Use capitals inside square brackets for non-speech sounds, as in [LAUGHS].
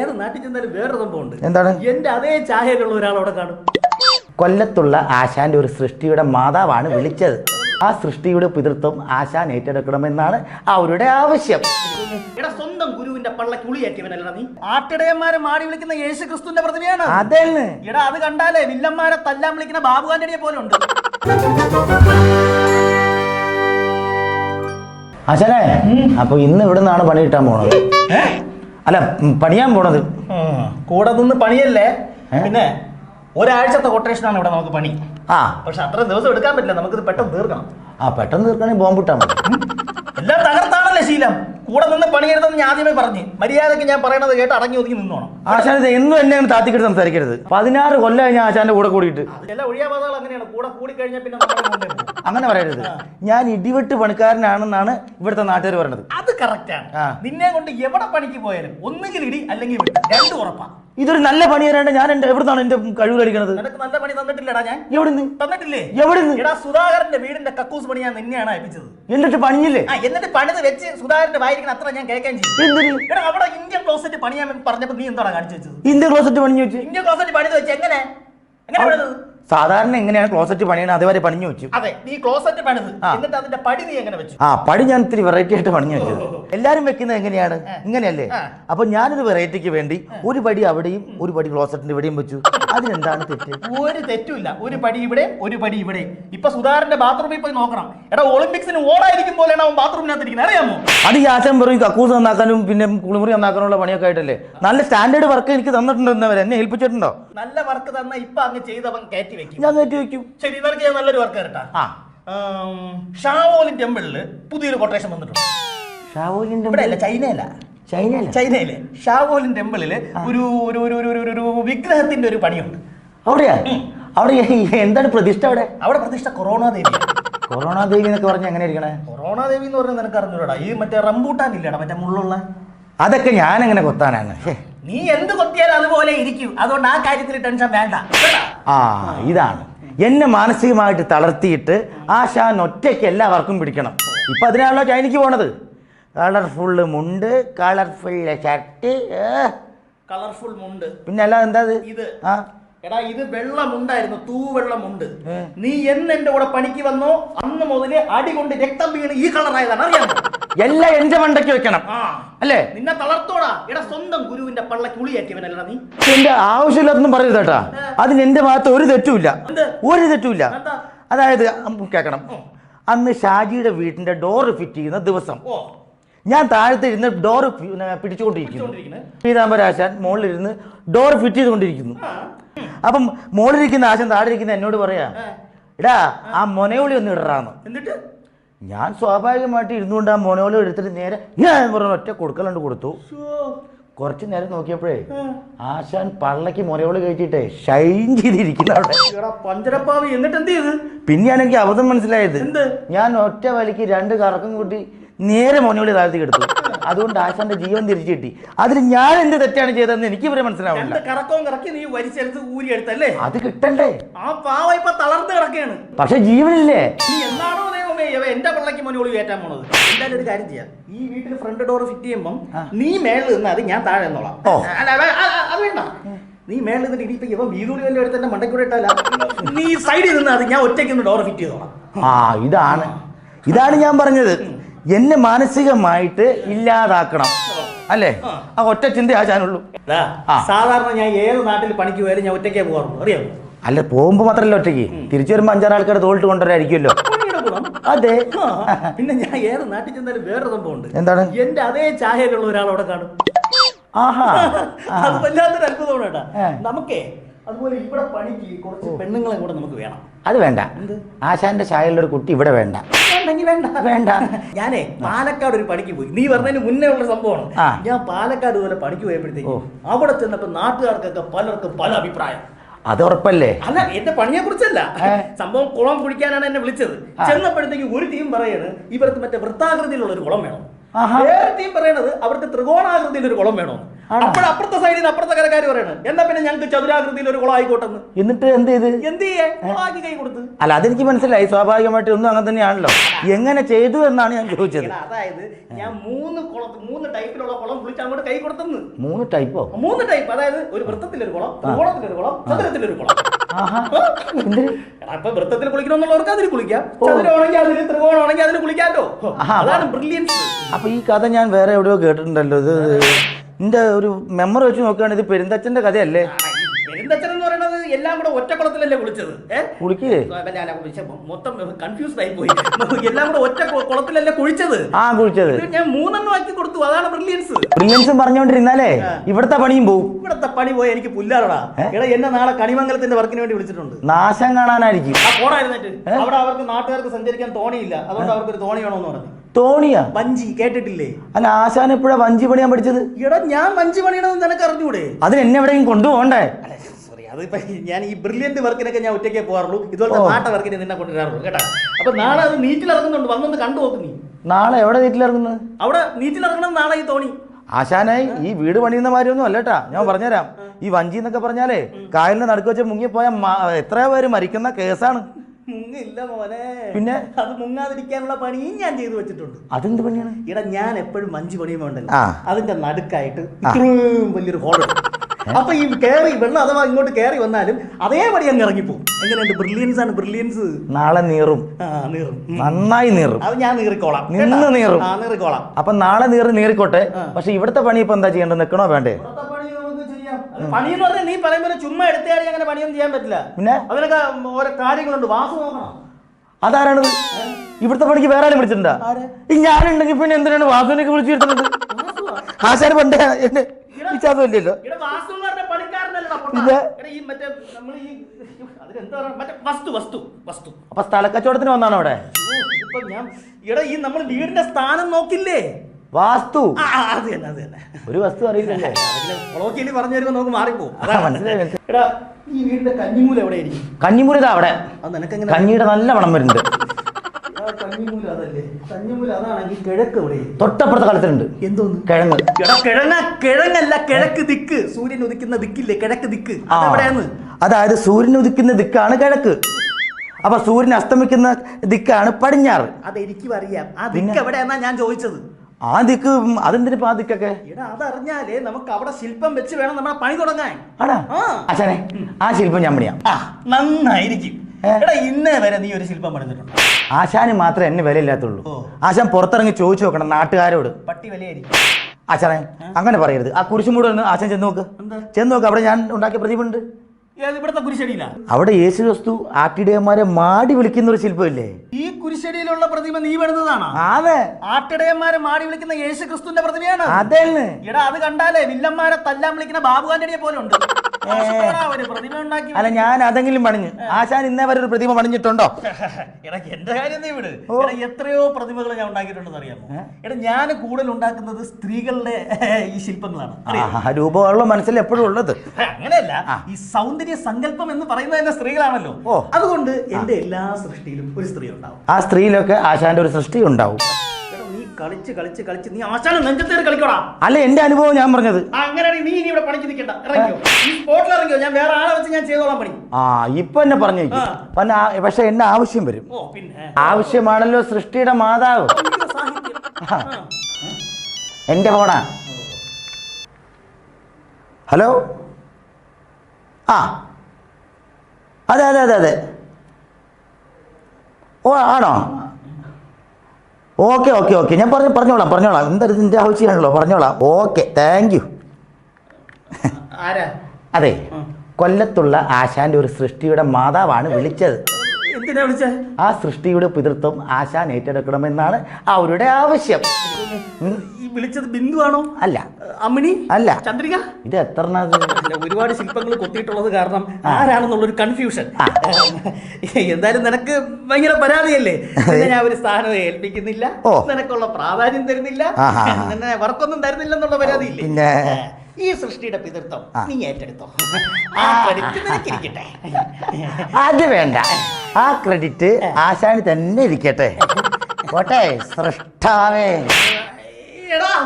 ഏത് നാട്ടിൽ ചെന്നാലും വേറൊരു സംഭവമുണ്ട്. എന്താണ്? എന്റെ അതേ ചായയിലുള്ള ഒരാൾ അവിടെ കാണും. കൊല്ലത്തുള്ള ആശാന്റെ ഒരു സൃഷ്ടിയുടെ മാതാവാണ് വിളിച്ചത്. ആ സൃഷ്ടിയുടെ പിതൃത്വം ആശാൻ ഏറ്റെടുക്കണമെന്നാണ് അവരുടെ ആവശ്യം. എടാ സ്വന്തം ഗുരുവിന്റെ പള്ളക്ക് ഉളിയേറ്റിയവനല്ലടാ നീ. ആട്ടിടയന്മാരെ മാടി വിളിക്കുന്ന യേശു ക്രിസ്തുവിന്റെ പ്രതിമയാണ് അതെന്ന്. എടാ അത് കണ്ടാലേ വില്ലന്മാരെ തല്ലാൻ വിളിക്കുന്ന ബാബു പോലെ ഉണ്ട്. ആശാനെ അപ്പൊ ഇന്ന് ഇവിടുന്നാണ് നിന്നാണ് പണി കിട്ടാൻ പോണത്? അല്ല പണിയാൻ പോണത്. കൂടെ നിന്ന് പണിയല്ലേ? പിന്നെ ഒരാഴ്ചത്തെ കൊട്ടേഷനാണ് ഇവിടെ നമുക്ക് പണി. ആ. പക്ഷെ അത്ര ദിവസം എടുക്കാൻ പറ്റില്ല. നമുക്ക് പെട്ടെന്ന് തീർക്കണം. ആ പെട്ടെന്ന് തീർക്കണമെങ്കിൽ ബോംബിട്ടാ മതി. എല്ലാം തകർത്താണല്ലേ ശീലം. കൂടെ നിന്ന് പണിയെടുത്തെന്ന് ഞാൻ ആദ്യമേ പറഞ്ഞു. മര്യാദയ്ക്ക് ഞാൻ പറയണത് കേട്ട് അടങ്ങി ഒതുങ്ങി നിന്നോണം ഇത് എന്നും എന്നെ അങ്ങനെ താത്തിക്കിട്ട് സംസാരിക്കരുത്. പതിനാറ് കൊല്ലം ഞാൻ ആശാന്റെ കൂടെ കൂടിയിട്ട്. ചില ഒഴിയാപാതകൾ അങ്ങനെയാണ്. കൂടെ കൂടി കഴിഞ്ഞാൽ പിന്നെ അങ്ങനെ പറയരുത്. ഞാൻ ഇടിവെട്ട് പണിക്കാരനാണെന്നാണ് ഇവിടുത്തെ നാട്ടുകാർ പറയണത്. കറക്റ്റാണ്. നിന്നെ കൊണ്ട് എവിടെ പണിക്ക് പോയാലും ഒന്നുകിൽ ഇടി അല്ലെങ്കിൽ രണ്ട് ഉറപ്പാ. ഇതൊരു നല്ല പണി തരാണ്ട് ഞാൻ എന്റെ എവിടുന്നാണ് എന്റെ കഴിവ് കളിക്കുന്നത് നിനക്ക് നല്ല പണി തന്നിട്ടില്ലടാ ഞാൻ. എവിടുന്ന്? തന്നിട്ടില്ലേ? എവിടുന്ന്? എടാ സുധാകരന്റെ വീടിന്റെ കക്കൂസ് പണി ഞാൻ നിന്നെയാണ് അയപ്പിച്ചത്. എന്നിട്ട് പണിഞ്ഞില്ലേ ആ എന്നിട്ട് പണിത് വെച്ച് സുധാകരന്റെ വായിരിക്കണ അത്ര ഞാൻ കേൾക്കാൻ ചെയ്യും എടാ അവിടെ ഇന്ത്യൻ ക്ലോസറ്റ് പണിയാൻ പറഞ്ഞപ്പോ നീ എന്താണ് കാണിച്ചു വെച്ചത്? ഇന്ത്യൻ ക്ലോസറ്റ് പണിഞ്ഞു വെച്ച്? ഇന്ത്യൻ ക്ലോസറ്റ് പണിത് വെച്ച് എങ്ങനെ? എങ്ങനെ സാധാരണ എങ്ങനെയാണ് ക്ലോസറ്റ് പണിയണത് അതേവരെ പണിഞ്ഞു വെച്ചു. അതെ നീ ക്ലോസറ്റ് പണിത്. എന്നിട്ട് അതിന്റെ പടി നീ എങ്ങനെ വെച്ചു? ആ പടി ഞാൻ ഇത്തിരി വെറൈറ്റി ആയിട്ട് പണിഞ്ഞു വെച്ചത് എല്ലാരും വെക്കുന്നത് എങ്ങനെയാണ്? ഇങ്ങനെയല്ലേ. അപ്പൊ ഞാനൊരു വെറൈറ്റിക്ക് വേണ്ടി ഒരു പടി അവിടെയും ഒരു പടി ക്ലോസറ്റിന്റെ ഇവിടെയും വെച്ചു. അതിനെന്താണ് തെറ്റ്? ഒരു തെറ്റുമില്ല. ഒരു പടി ഇവിടെ ഒരു പടി ഇവിടെ. ഇപ്പൊ സുധാകരന്റെ ബാത്റൂമിൽ പോയി നോക്കണം. എടാ ഒളിമ്പിക്സിന് ഓളായിരിക്കും പോലെയാണ് അവൻ ബാത്റൂമിനകത്ത് ഇരിക്കുന്നത് അറിയാമോ? അത് ഈ ആശം പറയും കക്കൂസ് നന്നാക്കാനും പിന്നെ കുളിമുറി നന്നാക്കാനുള്ള പണിയൊക്കെ ആയിട്ടല്ലേ? നല്ല സ്റ്റാൻഡേർഡ് വർക്ക് എനിക്ക് തന്നിട്ടുണ്ടോ എന്നെ ഏൽപ്പിച്ചിട്ടുണ്ടോ? നല്ല വർക്ക് തന്ന ഇപ്പൊ അങ്ങ് ചെയ്തവൻ കയറ്റി വെക്കും. ഞാൻ കയറ്റി വെക്കും. ശരി നിനക്ക് ഞാൻ നല്ലൊരു വർക്ക് തരട്ടാ ആ. ഷാവോലിൻ ടെമ്പിളിൽ പുതിയൊരു കൊട്ടേഷൻ വന്നിട്ടുണ്ട്. ഷാവോലിൻ അല്ല ചൈനയല്ല. ചൈനയിലെ. ഷാവോലിൻ ടെമ്പിളിൽ ഒരു ഒരു ഒരു ഒരു ഒരു- ഒരു വിഗ്രഹത്തിന്റെ ഒരു പണിയുണ്ട്. അവിടെയാ? അവിടെ എന്താണ് പ്രതിഷ്ഠ അവിടെ? അവിടെ പ്രതിഷ്ഠ കൊറോണ ദേവി. കൊറോണ ദേവി എന്നൊക്കെ പറഞ്ഞ എങ്ങനെ ഇരിക്കണേ? കൊറോണ ദേവി എന്ന് പറഞ്ഞാൽ നിനക്ക് അറിഞ്ഞൂടാ. ഈ മറ്റേ റംബൂട്ടാൻ ഇല്ലടാ മറ്റേ മുള്ളുള്ള. അതൊക്കെ ഞാൻ എങ്ങനെ കൊത്താനാണ് നീ എന്ത് കൊത്തിയാലും അതുപോലെ ഇരിക്കും. അതുകൊണ്ട് ആ കാര്യത്തിൽ ടെൻഷൻ വേണ്ട. ആ ഇതാണ്. എന്നെ മാനസികമായിട്ട് തളർത്തിയിട്ട് ആശാൻ ഒറ്റയ്ക്ക് എല്ലാവർക്കും പിടിക്കണം. ഇപ്പൊ അതിനാണല്ലോ ചൈനയ്ക്ക് പോണത്. കളർഫുള്ള് മുണ്ട് കളർഫുൾ ഷർട്ട് കളർഫുൾ മുണ്ട്. പിന്നെ അല്ല എന്താ ഇത്. ആ? എടാ ഇത് വെള്ളമുണ്ടായിരുന്നു തൂവെള്ളമുണ്ട്. നീ എന്ന് എന്റെ കൂടെ പണിക്ക് വന്നോ? അന്ന് മുതൽ അടി കൊണ്ട് രക്തം വീണ് ഈ കളറായതാണ് അറിയാമോ? എല്ലാം എന്റെ മണ്ടയ്ക്ക് വെക്കണം. അല്ലേ? നിന്നെ തളർത്തോടാ. എടാ സ്വന്തം ഗുരുവിന്റെ പള്ളക്ക് കുളിയാക്കിയവനല്ല നീ. എന്റെ ആവശ്യമില്ലാത്തൊന്നും പറയരുത് കേട്ടാ. അതിന് എന്റെ ഭാഗത്ത് ഒരു തെറ്റുമില്ല. ഒരു തെറ്റുമില്ല? അതായത് കേക്കണം. അന്ന് ഷാജിയുടെ വീട്ടിന്റെ ഡോർ ഫിറ്റ് ചെയ്യുന്ന ദിവസം ഓ. ഞാൻ താഴത്തെ ഇരുന്ന് ഡോർ പിടിച്ചുകൊണ്ടിരിക്കുന്നു. പീതാംബരാശാൻ മുകളിലിരുന്ന് ഡോർ ഫിറ്റ് ചെയ്തുകൊണ്ടിരിക്കുന്നു. അപ്പം മുകളിലിരിക്കുന്ന ആശാൻ താഴെ ഇരിക്കുന്ന എന്നോട് പറയാ. എടാ ആ മൊനയോളി ഒന്ന് ഇടറാന്ന്. എന്നിട്ട്? ഞാൻ സ്വാഭാവികമായിട്ട് ഇരുന്നുകൊണ്ട് ആ മൊനയോളി എടുത്തിട്ട് നേരെ ഞാൻ പറഞ്ഞ ഒറ്റ കൊടുക്കലുണ്ട് കൊടുത്തു. കുറച്ച് നേരം നോക്കിയപ്പോഴേ ആശാൻ പള്ളക്ക് മൊനയോളി കഴിച്ചിട്ടേ ഷൈൻ ചെയ്തിരിക്കുന്ന അവിടെ. എന്നിട്ട് എന്ത് ചെയ്ത്? പിന്നെയാണ് എനിക്ക് അബദ്ധം മനസ്സിലായത്. ഞാൻ ഒറ്റ വലിക്ക് രണ്ട് കറക്കം കൂട്ടി നേരെ മോനോളി താഴ്ത്തി എടുത്തു. അതുകൊണ്ട് ആശാന്റെ ജീവൻ തിരിച്ചു കിട്ടി. അതിൽ ഞാൻ എന്ത് തെറ്റാണ് ചെയ്തതെന്ന് എനിക്ക് ഇവരെ മനസ്സിലാവില്ല കറക്കവും കറക്കി നീ വലിച്ചെടുത്ത് ഊരി എടുത്തല്ലേ? അത് കിട്ടണ്ടേ? ആ പാവ ഇപ്പൊ തളർന്ന് കിടക്കുകയാണ് പക്ഷെ ജീവനില്ലേ? നീ ഇവ എന്റെ പിള്ളക്ക് മോനോളി കയറ്റാൻ പോണത്. എന്തായാലും ഒരു കാര്യം ചെയ്യാം. ഈ വീട്ടിൽ ഫ്രണ്ട് ഡോർ ഫിറ്റ് ചെയ്യുമ്പോൾ നീ മേളിൽ നിന്ന് അത് ഞാൻ താഴെ അ- അത് വേണ്ട. നീ മേളിൽ നിന്നിട്ട് ഇനിയിപ്പോ ഇവ വീതൂടി വല്ല എടുത്ത് മണ്ടക്കൂടെ ഇട്ടല്ല നീ സൈഡിൽ നിന്ന് അത് ഞാൻ ഒറ്റയ്ക്ക് ഡോർ ഫിറ്റ് ചെയ്തോളാം. ആ ഇതാണ്. ഇതാണ് ഞാൻ പറഞ്ഞത്. എന്നെ മാനസികമായിട്ട് ഇല്ലാതാക്കണം. അല്ലേ? ആ. ഒറ്റ ചിന്ത ആശാനുള്ളൂ. സാധാരണ ഞാൻ ഏത് നാട്ടിൽ പണിക്ക് പോയാലും ഞാൻ ഒറ്റയ്ക്കേ പോകാറുള്ളൂ. അറിയാമോ അല്ല പോകുമ്പോ മാത്രല്ല ഒറ്റയ്ക്ക്. തിരിച്ചു വരുമ്പോ അഞ്ചാറ് ആൾക്കാർ തോളിട്ട് കൊണ്ടുവരായിരിക്കുമല്ലോ. അതെ. പിന്നെ ഞാൻ ഏത് നാട്ടിൽ ചെന്നാലും വേറൊരു സംഭവമുണ്ട്. എന്താണ്? എന്റെ അതേ ചായയിലുള്ള ഒരാൾ അവിടെ കാണും. ആഹാ. [LAUGHS] അത് വല്ലാത്തൊരു അത്ഭുതമാണ് കേട്ടാ. നമുക്കേ അതുപോലെ ഇവിടെ പണിക്ക് കുറച്ച് പെണ്ണുങ്ങളെ കൂടെ നമുക്ക് വേണം. അത് വേണ്ട. ആശാന്റെ ചായയിലുള്ള ഒരു കുട്ടി ഇവിടെ വേണ്ട. വേണ്ടെങ്കിൽ വേണ്ട. വേണ്ട. ഞാനേ പാലക്കാട് ഒരു പണിക്ക് പോയി. നീ പറഞ്ഞതിന് മുന്നേ ഉള്ള സംഭവമാണ്. ഞാൻ പാലക്കാട് പോലെ പണിക്ക് പോയപ്പോഴത്തേക്ക് അവിടെ ചെന്നപ്പോ നാട്ടുകാർക്കൊക്കെ പലർക്കും പല അഭിപ്രായം. അത് ഉറപ്പല്ലേ? അല്ല എന്റെ പണിയെ കുറിച്ചല്ല. സംഭവം കുളം കുടിക്കാനാണ് എന്നെ വിളിച്ചത്. ചെന്നപ്പോഴത്തേക്ക് ഒരു ടീം പറയാണ് ഇവർക്ക് മറ്റേ വൃത്താകൃതിയിലുള്ള ഒരു കുളം വേണം. വേറെ ടീം പറയണത് അവർക്ക് ത്രികോണാകൃതിയിൽ ഒരു കുളം വേണം? അപ്പോഴപ്പുറത്തെ സൈഡിൽ നിന്ന് അപ്പുറത്തെ കരക്കാർ പറയണം. എന്നാ പിന്നെ ഞങ്ങൾക്ക് ചതുരാകൃതിയിൽ ഒരു കുളം ആയിക്കോട്ടെ എന്നിട്ട് എന്ത് ചെയ്ത്? എന്ത് ചെയ്യേ? കുളമാക്കി കൈ കൊടുത്ത്. അല്ല അതെനിക്ക് മനസ്സിലായി. സ്വാഭാവികമായിട്ട് ഒന്നും അങ്ങനെ തന്നെയാണല്ലോ. എങ്ങനെ ചെയ്തു എന്നാണ് ഞാൻ ചോദിച്ചത്. അതായത് ഞാൻ മൂന്ന് കുളത്ത് മൂന്ന് ടൈപ്പിലുള്ള കുളം വിളിച്ച് അങ്ങോട്ട് കൈ കൊടുത്തെന്ന്. മൂന്ന് ടൈപ്പോ? മൂന്ന് ടൈപ്പ് അതായത് ഒരു വൃത്തത്തിലൊരു കുളം ത്രികോണത്തിലൊരു കുളം ചതുരത്തിലൊരു കുളം. അപ്പൊ വൃത്തത്തിൽ കുളിക്കണമെന്നുള്ളവർക്ക് അതിൽ കുളിക്കാം. ചതുരമാണെങ്കിൽ അതിൽ ത്രികോണമാണെങ്കിൽ അതിൽ കുളിക്കാമല്ലോ. അതാണ് ബ്രില്യൻസ് അപ്പൊ ഈ കഥ ഞാൻ വേറെ എവിടെയോ കേട്ടിട്ടുണ്ടല്ലോ. ഇത് എന്റെ ഒരു മെമ്മറി വെച്ച് നോക്കുകയാണെങ്കിൽ ഇത് പെരുന്തച്ഛന്റെ കഥയല്ലേ? പെരുന്തച്ചൻ എന്ന് പറയുന്നത് എല്ലാം കൂടെ ഒറ്റ കുളത്തിലല്ലേ കുളിച്ചത് കുളിക്കേ മൊത്തം കൺഫ്യൂസ്ഡ് ആയി പോയി എല്ലാം കൂടെ ഒറ്റ കുളത്തിലല്ലേ കുളിച്ചത്? ആ കുളിച്ചത്. ഞാൻ മൂന്നെണ്ണം ആക്കി കൊടുത്തു അതാണ് ബ്രില്യൻസ് ബ്രില്യൻസും പറഞ്ഞുകൊണ്ടിരുന്നാലേ ഇവിടുത്തെ പണിയും പോവും. ഇവിടത്തെ പണി പോയി എനിക്ക് പുല്ലാറടാ എടാ എന്നെ നാളെ കണിമംഗലത്തിന്റെ വർക്കിന് വേണ്ടി വിളിച്ചിട്ടുണ്ട്. നാശം കാണാനായിരിക്കും. അവിടെ അവർക്ക് നാട്ടുകാർക്ക് സഞ്ചരിക്കാൻ തോണിയില്ല. അതുകൊണ്ട് അവർക്ക് ഒരു തോണി വേണമെന്ന് പറഞ്ഞു. തോണിയാ? വഞ്ചി കേട്ടിട്ടില്ലേ? അല്ല ആശാൻ എപ്പോഴാ വഞ്ചി പണിയാൻ പഠിച്ചത്? എടാ ഞാൻ വഞ്ചി പണിയണമെന്ന് നിനക്ക് അറിഞ്ഞൂടെ? അതിന് എന്നെ എവിടെയും കൊണ്ടുപോകണ്ടേ? സോറി അതിപ്പോ ഞാൻ ഈ ബ്രില്യന്റ് വർക്കിനൊക്കെ ഞാൻ ഒറ്റയ്ക്കേ പോകാറുള്ളൂ. ഇതുപോലത്തെ ഓ. വർക്കിനെ നിന്നെ കൊണ്ടുവരാറുള്ളൂ കേട്ടാ? അപ്പൊ നാളെ അത് നീറ്റിൽ ഇറങ്ങുന്നുണ്ട് വന്നൊന്ന് കണ്ടു നോക്ക് നീ. നാളെ എവിടെ വീട്ടിലിറങ്ങുന്നത് അവിടെ നീറ്റിൽ ഇറങ്ങണം നാളെ ഈ തോണി. ആശാനായി ഈ വീട് പണിയുന്ന മാതിരിയൊന്നും അല്ലട്ടാ ഞാൻ പറഞ്ഞുതരാം. ഈ വഞ്ചി എന്നൊക്കെ പറഞ്ഞാലേ കായലിന് നടുക്ക് വെച്ച് മുങ്ങിപ്പോയ മ- എത്രയോ പേര് മരിക്കുന്ന കേസാണ്. മുങ്ങില്ല മോനെ. പിന്നെ? അത് മുങ്ങാതിരിക്കാനുള്ള പണിയും ഞാൻ ചെയ്തു വെച്ചിട്ടുണ്ട്. അതെന്ത് പണിയാണ്? ഇട ഞാൻ എപ്പോഴും മഞ്ച് പണിയുമ്പോ ഉണ്ടല്ലോ അതിന്റെ നടുക്കായിട്ട് ഇത്രയും വലിയൊരു ഹോൾ അപ്പൊ ഈ കേറി വെള്ളം അഥവാ ഇങ്ങോട്ട് കേറി വന്നാലും അതേപടി അങ്ങ് ഇറങ്ങിപ്പോവും. എങ്ങനെയുണ്ട്? ബ്രില്യൻസ് ആണ് ബ്രില്യൻസ് നാളെ നീറും. നീറും. നന്നായി നീറും. അത് ഞാൻ നീറിക്കോളാം. നിന്ന്? നീറും. നീറിക്കോളാം. അപ്പൊ നാളെ നീറി നീറിക്കോട്ടെ. പക്ഷെ ഇവിടുത്തെ പണി ഇപ്പൊ എന്താ ചെയ്യേണ്ടത്? നിൽക്കണോ വേണ്ടേ? പണി എന്ന് പറഞ്ഞാൽ നീ പറയുമ്പോൾ ചുമ്മാ എടുത്തേടി അങ്ങനെ പണിയൊന്നും ചെയ്യാൻ പറ്റില്ല. പിന്നെ? അതിനൊക്കെ ഓരോ കാര്യങ്ങളുണ്ട്. വാസു നോക്കണം. അതാരാണത് ഇവിടുത്തെ പണിക്ക് വേറെ ആരും വിളിച്ചിട്ടുണ്ടാ? ഈ ഞാനുണ്ടെങ്കിൽ പിന്നെ എന്തിനാണ് വാസുവിനൊക്കെ വിളിച്ചു വരുത്തുന്നത്? വാസുവാ? ആശാന് പണ്ടേ എന്നെ വസ്തു അപ്പൊ സ്ഥലക്കച്ചവടത്തിന് വന്നാണോ അവിടെ? ഞാൻ ഈ നമ്മൾ വീടിന്റെ സ്ഥാനം നോക്കില്ലേ? വാസ്തു. അത് തന്നെ അത് തന്നെ. ഒരു വസ്തു അറിയില്ലല്ലേ. [LAUGHS] പറഞ്ഞു നമുക്ക് [LAUGHS] മനസ്സിലായി. എടാ ഈ വീടിന്റെ കന്നിമൂല എവിടെയായിരിക്കും കഞ്ഞിമുറിതാ അവിടെ. അത് നിനക്കെങ്ങനെ കഞ്ഞിയുടെ നല്ല മണം വരുന്നുണ്ട്. അതല്ലേ. അതാണെങ്കിൽ കിഴക്ക് ഇവിടെ. തൊട്ടപ്പുറത്തെ കാലത്തിലുണ്ട് എന്തോന്ന്? കിഴങ്ങ്. കിഴങ്ങ കിഴങ്ങല്ല കിഴക്ക് ദിക്ക്. സൂര്യൻ ഉദിക്കുന്ന ദിക്കില്ലേ കിഴക്ക് ദിക്ക്? അതായത് സൂര്യൻ ഉദിക്കുന്ന ദിക്കാണ് കിഴക്ക്. അപ്പൊ സൂര്യൻ അസ്തമിക്കുന്ന ദിക്കാണ് പടിഞ്ഞാറ്. അതെനിക്കും അറിയാം. ആ ദിക്ക് എവിടെയെന്നാ ഞാൻ ചോദിച്ചത്. ആ ദിക്ക് ഉം, അതെന്തിനിപ്പോ ആ ദിക്കൊക്കെ അതറിഞ്ഞാലേ നമുക്ക് അവിടെ ശില്പം വെച്ച് വേണം നമ്മളെ പണി തുടങ്ങാൻ. ആടാ ആ. അച്ഛനെ ആ ശില്പം ഞാൻ പണിയാം. നന്നായിരിക്കും. എടാ ഇന്നേ വരെ നീ ഒരു ശില്പം പണിതിട്ടുണ്ട്. ആശാന് മാത്രമേ എന്നെ വിലയില്ലാത്തുള്ളൂ. ആശാൻ പുറത്തിറങ്ങി ചോദിച്ചു നോക്കണം നാട്ടുകാരോട്. പട്ടി വിലയായിരിക്കും. ആശാനെ അങ്ങനെ പറയരുത്. ആ കുരിശും ഒന്ന് ആശാൻ ചെന്ന് നോക്ക്? ചെന്ന് നോക്ക് അവിടെ ഞാൻ ഉണ്ടാക്കിയ പ്രതിഭ ഏത് ഇവിടുത്തെ കുരിശടിയില? അവിടെ യേശു വസ്തു ആട്ടിടയന്മാരെ മാടി വിളിക്കുന്ന ഒരു ശില്പമില്ലേ? ഈ കുരിശടിയിലുള്ള പ്രതിമ നീ വരുന്നതാണ് അതെ ആട്ടിടയന്മാരെ മാടി വിളിക്കുന്ന യേശു ക്രിസ്തുവിന്റെ പ്രതിമയാണ്. അതന്നെ. എടാ അത് കണ്ടാലേ വില്ലന്മാരെ തല്ലാൻ വിളിക്കുന്ന ബാബു ആന്റണിയെ പോലെ ഉണ്ട്. അല്ല ഞാൻ അതെങ്കിലും പണിഞ്ഞു. ആശാൻ ഇന്നേ വരെ ഒരു പ്രതിമ പണിഞ്ഞിട്ടുണ്ടോ? എടാ എന്റെ കാര്യം നീ വിട്. എത്രയോ പ്രതിമകൾ ഞാൻ ഉണ്ടാക്കിയിട്ടുണ്ടെന്ന് അറിയാമോ? എടാ ഞാൻ കൂടുതൽ ഉണ്ടാക്കുന്നത് സ്ത്രീകളുടെ ഈ ശില്പങ്ങളാണ്. രൂപമുള്ള മനസ്സിൽ എപ്പോഴും ഉള്ളത്. അങ്ങനെയല്ല. ഈ സൗന്ദര്യ സങ്കല്പം എന്ന് പറയുന്നത് തന്നെ സ്ത്രീകളാണല്ലോ. അതുകൊണ്ട് എന്റെ എല്ലാ സൃഷ്ടിയിലും ഒരു സ്ത്രീ ഉണ്ടാവും. ആ സ്ത്രീയിലൊക്കെ ആശാന്റെ ഒരു സൃഷ്ടി ഉണ്ടാവും. കളിച്ച് കളിച്ച് കളിച്ച് നീ ആശാനം നെഞ്ചത്തേറി കളിക്കോടാ. അല്ല എന്റെ അനുഭവം ഞാൻ പറഞ്ഞത്. അങ്ങനെയാണെങ്കിൽ നീ ഇനി ഇവിടെ പണിക്ക് നിൽക്കണ്ട. ഇറങ്ങിയോ ഈ സ്പോട്ടിൽ ഇറങ്ങിയോ ഞാൻ വേറെ ആളെ വെച്ച് ഞാൻ ചെയ്തോളാം പണി. ആ ഇപ്പൊ എന്നെ പറഞ്ഞു പിന്നെ പക്ഷെ എന്നെ ആവശ്യം വരും. ഓ പിന്നെ. ആവശ്യമാണല്ലോ സൃഷ്ടിയുടെ മാതാവ്. എന്റെ ഫോണാ. ഹലോ? ആ. അതെ അതെ അതെ അതെ. ഓ ആണോ? ഓക്കെ ഓക്കെ ഓക്കെ ഞാൻ പറഞ്ഞു പറഞ്ഞോളാം പറഞ്ഞോളാം. എന്താ ഇതിന്റെ ആവശ്യമാണല്ലോ പറഞ്ഞോളാം. ഓക്കെ താങ്ക് യു അതെ കൊല്ലത്തുള്ള ആശാന്റെ ഒരു സൃഷ്ടിയുടെ മാതാവാണ് വിളിച്ചത്. ആ സൃഷ്ടിയുടെ പിതൃത്വം ആശാൻ ഏറ്റെടുക്കണമെന്നാണ് അവരുടെ ആവശ്യം. വിളിച്ചത് ബിന്ദു ആണോ? അല്ല. അമ്മിണി? അല്ല. ചന്ദ്രിക? ഇത് എത്ര ഒരുപാട് ശില്പങ്ങൾ കൊത്തിയിട്ടുള്ളത് കാരണം ആരാണെന്നുള്ളൊരു കൺഫ്യൂഷൻ എന്തായാലും നിനക്ക് ഭയങ്കര പരാതിയല്ലേ? ഞാൻ ഒരു സ്ഥാനം ഏൽപ്പിക്കുന്നില്ല. നിനക്കുള്ള പ്രാധാന്യം തരുന്നില്ല. വർക്കൊന്നും തരുന്നില്ലെന്നുള്ള പരാതിയില്ലേ? പിന്നെ? ഈ സൃഷ്ടിയുടെ പിതൃത്വം നീ ഏറ്റെടുത്തോ. ആ. ക്രെഡിറ്റ് നിനക്കിരിക്കട്ടെ. അത് വേണ്ട. ആ ക്രെഡിറ്റ് ആശാനി തന്നെ ഇരിക്കട്ടെ. കോട്ടെ സൃഷ്ടാവേ. എടാ